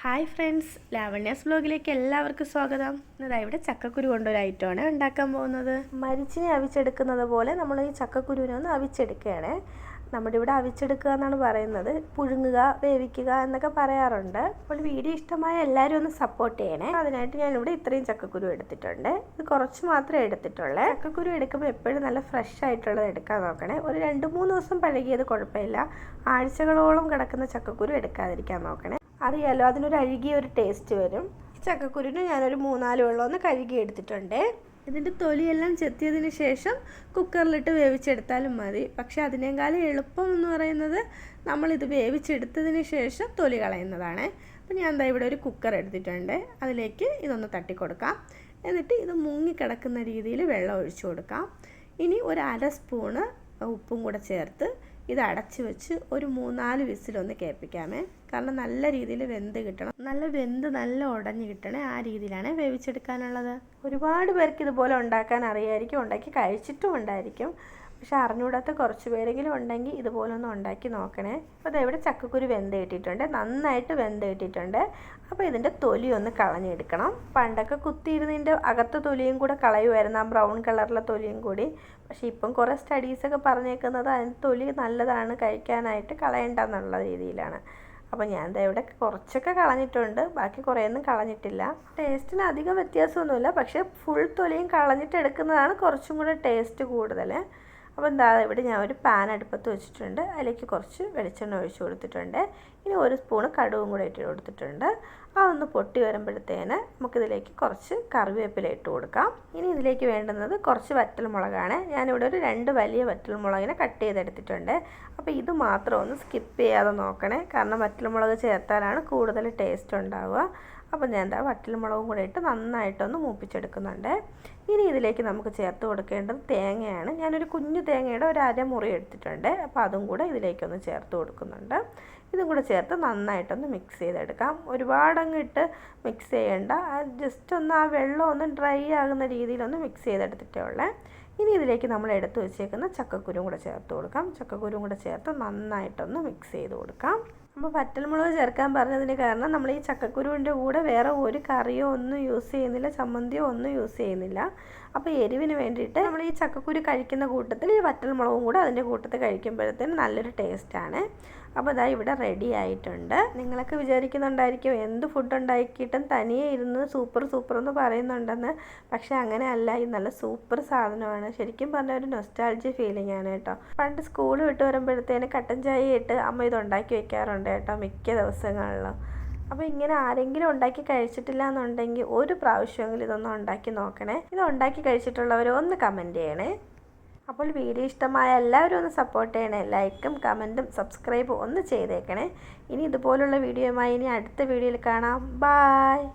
Hi friends ലാവണ്യാസ് ബ്ലോഗിലേക്ക് എല്ലാവർക്കും സ്വാഗതം. ഇതാ ഇവിടെ ചക്കക്കുരു കൊണ്ടൊരു ഐറ്റമാണ് ഉണ്ടാക്കാൻ പോകുന്നത്. മരിച്ചിനെ അവിച്ചെടുക്കുന്നത് പോലെ നമ്മൾ ഈ ചക്കക്കുരുവിനെ ഒന്ന് അവിച്ചെടുക്കുകയാണ്. നമ്മുടെ ഇവിടെ അവിച്ചെടുക്കുക എന്നാണ് പറയുന്നത്. പുഴുങ്ങുക വേവിക്കുക എന്നൊക്കെ പറയാറുണ്ട്. അപ്പോൾ വീഡിയോ ഇഷ്ടമായ എല്ലാവരും ഒന്ന് സപ്പോർട്ട് ചെയ്യണേ. അതിനായിട്ട് ഞാനിവിടെ ഇത്രയും ചക്കക്കുരു എടുത്തിട്ടുണ്ട്. ഇത് കുറച്ച് മാത്രമേ എടുത്തിട്ടുള്ളൂ. ചക്കക്കുരു എടുക്കുമ്പോൾ എപ്പോഴും നല്ല ഫ്രഷ് ആയിട്ടുള്ളത് എടുക്കാൻ നോക്കണേ. ഒരു രണ്ട് മൂന്ന് ദിവസം പഴകിയത് കുഴപ്പമില്ല. ആഴ്ചകളോളം കിടക്കുന്ന ചക്കക്കുരു എടുക്കാതിരിക്കാൻ നോക്കണേ. അറിയാലോ അതിനൊരു അഴുകിയ ഒരു ടേസ്റ്റ് വരും. ചക്കക്കുരുവിന് ഞാനൊരു മൂന്നാൽ വെള്ളം ഒന്ന് കഴുകി എടുത്തിട്ടുണ്ട്. ഇതിന്റെ തൊലിയെല്ലാം ചെത്തിയതിന് ശേഷം കുക്കറിലിട്ട് വേവിച്ചെടുത്താലും മതി. പക്ഷേ അതിനേക്കാളും എളുപ്പം എന്ന് പറയുന്നത് നമ്മളിത് വേവിച്ചെടുത്തതിന് ശേഷം തൊലി കളയുന്നതാണ്. അപ്പം ഞാൻ എന്താ ഇവിടെ ഒരു കുക്കർ എടുത്തിട്ടുണ്ട്. അതിലേക്ക് ഇതൊന്ന് തട്ടിക്കൊടുക്കാം. എന്നിട്ട് ഇത് മുങ്ങിക്കിടക്കുന്ന രീതിയിൽ വെള്ളം ഒഴിച്ചു കൊടുക്കാം. ഇനി ഒരു അര സ്പൂണ് ഉപ്പും കൂടെ ചേർത്ത് ഇത് അടച്ച് വെച്ച് ഒരു മൂന്നാൽ വിസിലൊന്ന് കേൾപ്പിക്കാമേ. കാരണം നല്ല രീതിയിൽ വെന്ത് കിട്ടണം. നല്ല വെന്ത് നല്ല ഉടഞ്ഞ് കിട്ടണേ ആ രീതിയിലാണ് വേവിച്ചെടുക്കാനുള്ളത്. ഒരുപാട് പേർക്ക് ഇതുപോലെ ഉണ്ടാക്കാൻ അറിയായിരിക്കും ഉണ്ടാക്കി കഴിച്ചിട്ടും ഉണ്ടായിരിക്കും. പക്ഷെ അറിഞ്ഞൂടാത്ത കുറച്ച് പേരെങ്കിലും ഉണ്ടെങ്കിൽ ഇതുപോലൊന്ന് ഉണ്ടാക്കി നോക്കണേ. അപ്പോൾ ഇവിടെ ചക്കക്കുരു വെന്ത് കിട്ടിയിട്ടുണ്ട്. നന്നായിട്ട് വെന്ത് കിട്ടിയിട്ടുണ്ട്. അപ്പോൾ ഇതിന്റെ തൊലി ഒന്ന് കളഞ്ഞെടുക്കണം. പണ്ടൊക്കെ കുത്തിയിരുന്നതിന്റെ അകത്ത് തൊലിയും കൂടെ കളയുമായിരുന്നു. ആ ബ്രൗൺ കളറിലെ തൊലിയും കൂടി. പക്ഷേ ഇപ്പം കുറേ സ്റ്റഡീസൊക്കെ പറഞ്ഞേക്കുന്നത് അതിന് തൊലി നല്ലതാണ് കഴിക്കാനായിട്ട് കളയണ്ടെന്നുള്ള രീതിയിലാണ്. അപ്പോൾ ഞാൻ ദേ ഇവിടെ കുറച്ചൊക്കെ കളഞ്ഞിട്ടുണ്ട്. ബാക്കി കുറേയൊന്നും കളഞ്ഞിട്ടില്ല. ടേസ്റ്റിന് അധികം വ്യത്യാസമൊന്നുമില്ല. പക്ഷേ ഫുൾ തൊലിയും കളഞ്ഞിട്ട് എടുക്കുന്നതാണ് കുറച്ചും കൂടെ ടേസ്റ്റ് കൂടുതൽ അപ്പോൾ എന്താ ഇവിടെ ഞാൻ ഒരു പാൻ അടുപ്പത്ത് വെച്ചിട്ടുണ്ട്. അതിലേക്ക് കുറച്ച് വെളിച്ചെണ്ണ ഒഴിച്ച് കൊടുത്തിട്ടുണ്ട്. ഇനി ഒരു സ്പൂണ് കടുവും കൂടെ ഇട്ട് കൊടുത്തിട്ടുണ്ട്. അതൊന്ന് പൊട്ടി വരുമ്പോഴത്തേന് നമുക്കിതിലേക്ക് കുറച്ച് കറിവേപ്പില ഇട്ട് കൊടുക്കാം. ഇനി ഇതിലേക്ക് വേണ്ടുന്നത് കുറച്ച് വറ്റൽമുളകാണ്. ഞാനിവിടെ ഒരു രണ്ട് വലിയ വറ്റൽമുളകിനെ കട്ട് ചെയ്തെടുത്തിട്ടുണ്ട്. അപ്പോൾ ഇത് മാത്രം ഒന്ന് സ്കിപ്പ് ചെയ്യാതെ നോക്കണേ. കാരണം വറ്റൽമുളക് ചേർത്താലാണ് കൂടുതൽ ടേസ്റ്റ് ഉണ്ടാവുക. അപ്പോൾ ഞാൻ എന്താ വറ്റൽമുളകും കൂടെ ഇട്ട് നന്നായിട്ടൊന്ന് മൂപ്പിച്ചെടുക്കുന്നുണ്ട്. ഇനി ഇതിലേക്ക് നമുക്ക് ചേർത്ത് കൊടുക്കേണ്ടത് തേങ്ങയാണ്. ഞാനൊരു കുഞ്ഞു തേങ്ങയുടെ ഒരു അരമുറി എടുത്തിട്ടുണ്ട്. അപ്പോൾ അതും കൂടെ ഇതിലേക്കൊന്ന് ചേർത്ത് കൊടുക്കുന്നുണ്ട്. ഇതും കൂടെ ചേർത്ത് നന്നായിട്ടൊന്ന് മിക്സ് ചെയ്തെടുക്കാം. ഒരുപാടങ്ങ് ഇട്ട് മിക്സ് ചെയ്യേണ്ട. ജസ്റ്റ് ഒന്ന് ആ വെള്ളം ഒന്ന് ഡ്രൈ ആകുന്ന രീതിയിലൊന്ന് മിക്സ് ചെയ്തെടുത്തിട്ടേ ഉള്ളേ. ഇനി ഇതിലേക്ക് നമ്മൾ എടുത്ത് വെച്ചേക്കുന്ന ചക്കക്കുരും കൂടെ ചേർത്ത് കൊടുക്കാം. ചക്കക്കുരും കൂടെ ചേർത്ത് നന്നായിട്ടൊന്ന് മിക്സ് ചെയ്ത് കൊടുക്കാം. അപ്പോൾ വറ്റൽമുളക് ചേർക്കാൻ പറഞ്ഞതിന് കാരണം നമ്മൾ ഈ ചക്കക്കുരുവിന്റെ കൂടെ വേറെ ഒരു കറിയോ ഒന്നും യൂസ് ചെയ്യുന്നില്ല ചമ്മന്തിയോ ഒന്നും യൂസ് ചെയ്യുന്നില്ല. അപ്പോൾ എരിവിന് വേണ്ടിയിട്ട് നമ്മൾ ഈ ചക്കക്കുരു കഴിക്കുന്ന കൂട്ടത്തിൽ ഈ വറ്റൽമുളകും കൂടെ അതിന്റെ കൂട്ടത്തിൽ കഴിക്കുമ്പോഴത്തേന് നല്ലൊരു ടേസ്റ്റാണ്. അപ്പോൾ ഇതാ ഇവിടെ റെഡി ആയിട്ടുണ്ട്. നിങ്ങളൊക്കെ വിചാരിക്കുന്നുണ്ടായിരിക്കും എന്ത് ഫുഡ് ഉണ്ടാക്കിയിട്ടും തനിയെ ഇരുന്ന് സൂപ്പർ സൂപ്പർ എന്ന് പറയുന്നുണ്ടെന്ന്. പക്ഷേ അങ്ങനെ അല്ല ഈ നല്ല സൂപ്പർ സാധനമാണ്. ശരിക്കും പറഞ്ഞ ഒരു നൊസ്റ്റാൾജി ഫീലിംഗ് ആണ് കേട്ടോ. പണ്ട് സ്കൂൾ വിട്ട് വരുമ്പോഴത്തേന് കട്ടൻ ചായ ഇട്ട് അമ്മ ഇത് ഉണ്ടാക്കി വെക്കാറുണ്ട്. കേട്ടോ മിക്ക ദിവസങ്ങളിലും. അപ്പോൾ ഇങ്ങനെ ആരെങ്കിലും ഉണ്ടാക്കി കഴിച്ചിട്ടില്ല എന്നുണ്ടെങ്കിൽ ഒരു പ്രാവശ്യമെങ്കിലും ഇതൊന്ന് ഉണ്ടാക്കി നോക്കണേ. ഇത് ഉണ്ടാക്കി കഴിച്ചിട്ടുള്ളവർ ഒന്ന് കമന്റ് ചെയ്യണേ. അപ്പോൾ വീഡിയോ ഇഷ്ടമായ എല്ലാവരും ഒന്ന് സപ്പോർട്ട് ചെയ്യണേ. ലൈക്കും കമന്റും സബ്സ്ക്രൈബും ഒന്ന് ചെയ്തേക്കണേ. ഇനി ഇതുപോലുള്ള വീഡിയോയുമായി ഇനി അടുത്ത വീഡിയോയിൽ കാണാം. ബായ്